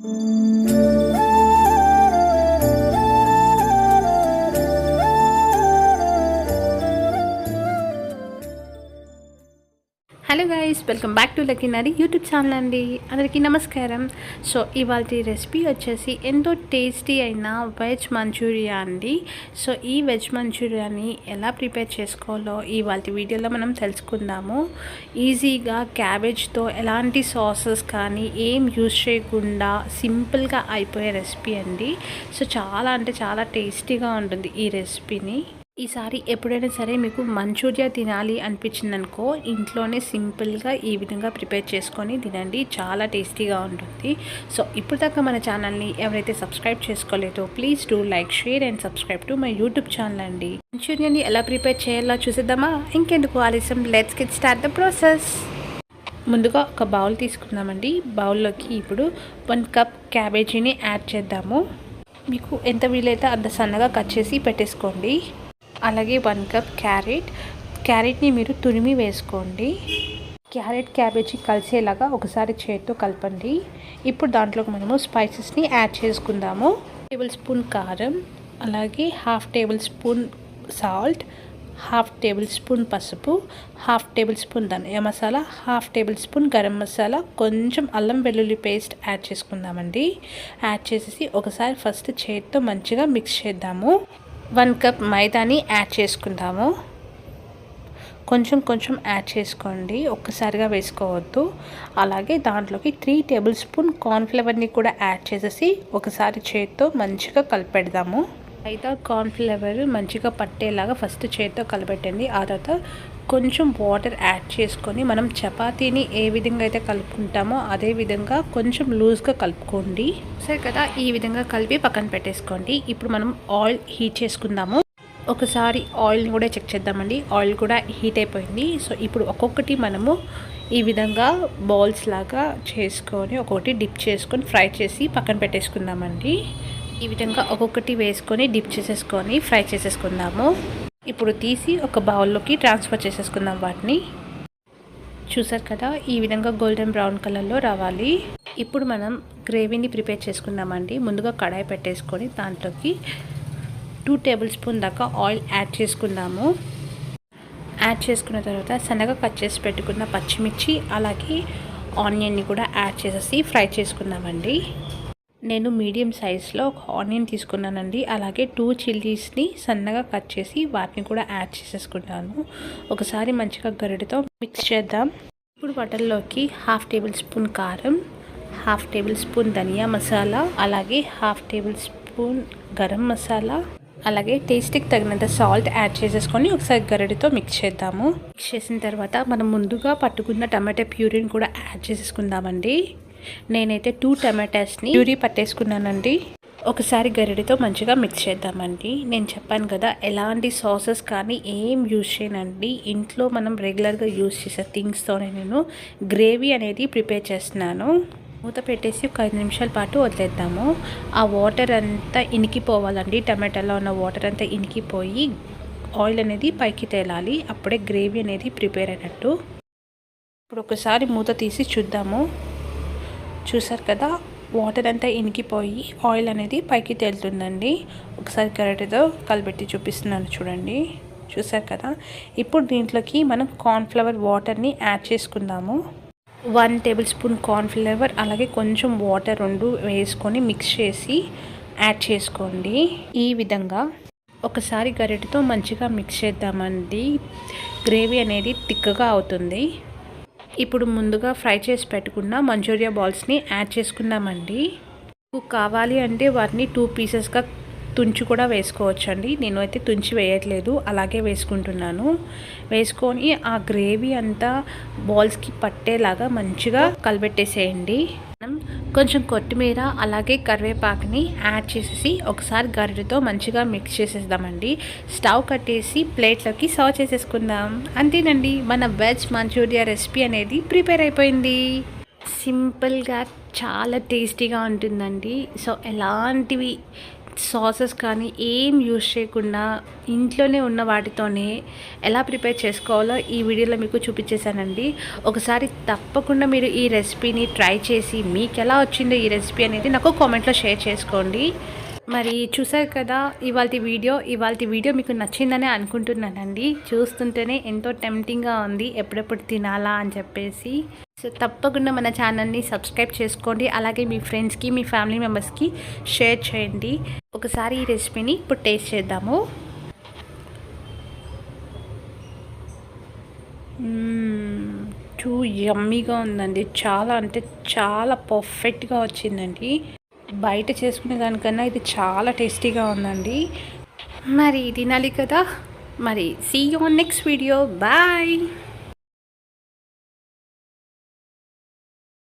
Thank mm -hmm. you. Guys welcome back to లకినరీ YouTube channel అండి. అందరికీ నమస్కారం. So ఇవాళ రెసిపీ వచ్చేసి ఎంతో టేస్టీ అయిన వెజ్ మంచూరియా అండి. సో ఈ వెజ్ మంచూరియాని ఎలా ప్రిపేర్ చేసుకోవాలో ఇవాళ వీడియోలో మనం తెలుసుకుందాము. ఈజీగా క్యాబేజ్తో ఎలాంటి సాసెస్ కానీ ఏం యూజ్ చేయకుండా సింపుల్గా అయిపోయే రెసిపీ అండి. సో చాలా అంటే చాలా టేస్టీగా ఉంటుంది ఈ రెసిపీని ఈసారి ఎప్పుడైనా సరే మీకు మంచూరియా తినాలి అనిపించింది అనుకో ఇంట్లోనే సింపుల్గా ఈ విధంగా ప్రిపేర్ చేసుకొని తినండి. చాలా టేస్టీగా ఉంటుంది. సో ఇప్పుడు దాకా మన ఛానల్ని ఎవరైతే subscribe చేసుకోలేదో please do like share and subscribe to my YouTube channel అండి. మంచూరియాని ఎలా ప్రిపేర్ చేయాలో చూసేద్దామా? ఇంకెందుకు ఆలస్యం? Let's get start the process. ముందుగా ఒక బౌల్ తీసుకుందామండి. బౌల్లోకి ఇప్పుడు వన్ కప్ క్యాబేజీని యాడ్ చేద్దాము. మీకు ఎంత వీలైతే అంత సన్నగా కట్ చేసి పెట్టేసుకోండి. అలాగే వన్ కప్ క్యారెట్. క్యారెట్ని మీరు తురిమి వేసుకోండి. క్యారెట్ క్యాబేజీ కలిసేలాగా ఒకసారి చేతితో కలపండి. ఇప్పుడు దాంట్లోకి మనము స్పైసెస్ని యాడ్ చేసుకుందాము. టేబుల్ స్పూన్ కారం అలాగే half tablespoon salt half tablespoon పసుపు హాఫ్ టేబుల్ స్పూన్ ధనియా masala half table spoon garam masala కొంచెం అల్లం వెల్లుల్లి పేస్ట్ యాడ్ చేసుకుందామండి. యాడ్ చేసేసి ఒకసారి ఫస్ట్ చేతితో మంచిగా మిక్స్ చేద్దాము. వన్ కప్ మైదాని యాడ్ చేసుకుందాము. కొంచెం కొంచెం యాడ్ చేసుకోండి. ఒక్కసారిగా వేసుకోవద్దు. అలాగే దాంట్లోకి త్రీ టేబుల్ స్పూన్ కార్న్ఫ్లవర్ని కూడా యాడ్ చేసేసి ఒకసారి చేతితో మంచిగా కలిపెడదాము. మైదా కార్న్ఫ్లవర్ మంచిగా పట్టేలాగా ఫస్ట్ చేతితో కలపెట్టండి. ఆ తర్వాత కొంచెం వాటర్ యాడ్ చేసుకొని మనం చపాతీని ఏ విధంగా అయితే కలుపుకుంటామో అదే విధంగా కొంచెం లూజ్గా కలుపుకోండి. సరే కదా ఈ విధంగా కలిపి పక్కన పెట్టేసుకోండి. ఇప్పుడు మనం ఆయిల్ హీట్ చేసుకుందాము. ఒకసారి ఆయిల్ని కూడా చెక్ చేద్దామండి. ఆయిల్ కూడా హీట్ అయిపోయింది. సో ఇప్పుడు ఒక్కొక్కటి మనము ఈ విధంగా బాల్స్ లాగా చేసుకొని ఒక్కొక్కటి డిప్ చేసుకొని ఫ్రై చేసి పక్కన పెట్టేసుకుందామండి. ఈ విధంగా ఒక్కొక్కటి వేసుకొని డిప్ చేసేసుకొని ఫ్రై చేసేసుకుందాము. ఇప్పుడు తీసి ఒక బౌల్లోకి ట్రాన్స్ఫర్ చేసేసుకుందాం వాటిని. చూసారు కదా ఈ విధంగా గోల్డెన్ బ్రౌన్ కలర్లో రావాలి. ఇప్పుడు మనం గ్రేవీని ప్రిపేర్ చేసుకుందామండి. ముందుగా కడాయి పెట్టేసుకొని దాంట్లోకి టూ టేబుల్ స్పూన్ దాకా ఆయిల్ యాడ్ చేసుకుందాము. యాడ్ చేసుకున్న తర్వాత సన్నగా కట్ చేసి పెట్టుకున్న పచ్చిమిర్చి అలాగే ఆనియన్ని కూడా యాడ్ చేసేసి ఫ్రై చేసుకుందామండి. నేను మీడియం సైజ్లో ఒక ఆనియన్ తీసుకున్నానండి. అలాగే టూ చిల్లీస్ని సన్నగా కట్ చేసి వాటిని కూడా యాడ్ చేసేసుకున్నాను ఒకసారి మంచిగా గరిటతో మిక్స్ చేద్దాం. ఇప్పుడు బటర్లోకి హాఫ్ టేబుల్ స్పూన్ కారం హాఫ్ టేబుల్ స్పూన్ ధనియా మసాలా అలాగే half table spoon garam masala అలాగే టేస్ట్కి తగినంత సాల్ట్ యాడ్ చేసేసుకొని ఒకసారి గరిటతో మిక్స్ చేద్దాము. మిక్స్ చేసిన తర్వాత మనం ముందుగా పట్టుకున్న టమాటా ప్యూరీని కూడా యాడ్ చేసేసుకుందామండి. నేనైతే టూ టమాటాస్ని ప్యూరీ పట్టేసుకున్నానండి. ఒకసారి గరిడితో మంచిగా మిక్స్ చేద్దామండి. నేను చెప్పాను కదా ఎలాంటి సాసెస్ కానీ ఏం యూజ్ చేయనండి. ఇంట్లో మనం రెగ్యులర్గా యూజ్ చేసే థింగ్స్తోనే నేను గ్రేవీ అనేది ప్రిపేర్ చేస్తున్నాను. మూత పెట్టేసి ఒక ఐదు నిమిషాల పాటు వదిలేద్దాము. ఆ వాటర్ అంతా ఇనికిపోవాలండి. టమాటాలో ఉన్న వాటర్ అంతా ఇనికిపోయి ఆయిల్ అనేది పైకి తేలాలి. అప్పుడే గ్రేవీ అనేది ప్రిపేర్ అయినట్టు. ఇప్పుడు ఒకసారి మూత తీసి చూద్దాము. చూసారు కదా వాటర్ అంతా ఇనికిపోయి ఆయిల్ అనేది పైకి తేలుతుందండి. ఒకసారి గరిటెతో కలిపెట్టి చూపిస్తున్నాను చూడండి. చూసారు కదా? ఇప్పుడు దీంట్లోకి మనం కార్న్ఫ్లవర్ వాటర్ని యాడ్ చేసుకుందాము. వన్ టేబుల్ స్పూన్ కార్న్ఫ్లవర్ అలాగే కొంచెం వాటర్ రెండు వేసుకొని మిక్స్ చేసి యాడ్ చేసుకోండి. ఈ విధంగా ఒకసారి గరిటెతో మంచిగా మిక్స్ చేద్దామండి. గ్రేవీ అనేది తిక్కగా అవుతుంది. ఇప్పుడు ముందుగా ఫ్రై చేసి పెట్టుకున్న మంచూరియా బాల్స్ని యాడ్ చేసుకుందామండి. మీకు కావాలి అంటే వాటిని టూ పీసెస్గా తుంచి కూడా వేసుకోవచ్చండి. నేను అయితే తుంచి వేయట్లేదు అలాగే వేసుకుంటున్నాను. వేసుకొని ఆ గ్రేవీ అంతా బాల్స్కి పట్టేలాగా మంచిగా కలబెట్టేసేయండి. కొంచెం కొత్తిమీర అలాగే కరివేపాకుని యాడ్ చేసేసి ఒకసారి గరిటతో మంచిగా మిక్స్ చేసేద్దామండి. స్టవ్ కట్టేసి ప్లేట్లోకి సర్వ్ చేసేసుకుందాం. అంతేనండి మన వెజ్ మంచూరియా రెసిపీ అనేది ప్రిపేర్ అయిపోయింది. సింపుల్గా చాలా టేస్టీగా ఉంటుందండి. సో ఎలాంటివి సాసెస్ కానీ ఏం యూజ్ చేయకుండా ఇంట్లోనే ఉన్న వాటితోనే ఎలా ప్రిపేర్ చేసుకోవాలో ఈ వీడియోలో మీకు చూపించేశానండి. ఒకసారి తప్పకుండా మీరు ఈ రెసిపీని ట్రై చేసి మీకు ఎలా వచ్చిందో ఈ రెసిపీ అనేది నాకు కామెంట్లో షేర్ చేసుకోండి. మరి చూసారు కదా ఇవాళ వీడియో ఇవాళ వీడియో మీకు నచ్చిందని అనుకుంటున్నానండి. చూస్తుంటేనే ఎంతో టెంప్టింగ్గా ఉంది ఎప్పుడెప్పుడు తినాలా అని చెప్పేసి. సో తప్పకుండా మన ఛానల్ని సబ్స్క్రైబ్ చేసుకోండి. అలాగే మీ ఫ్రెండ్స్కి మీ ఫ్యామిలీ మెంబర్స్కి షేర్ చేయండి. ఒకసారి ఈ రెసిపీని ఇప్పుడు టేస్ట్ చేద్దాము. టూ యమ్మీగా ఉందండి. చాలా అంటే చాలా పర్ఫెక్ట్గా వచ్చిందండి. బయట చేసుకునే దానికన్నా ఇది చాలా టేస్టీగా ఉందండి. మరి తినాలి కదా. మరి see you next video bye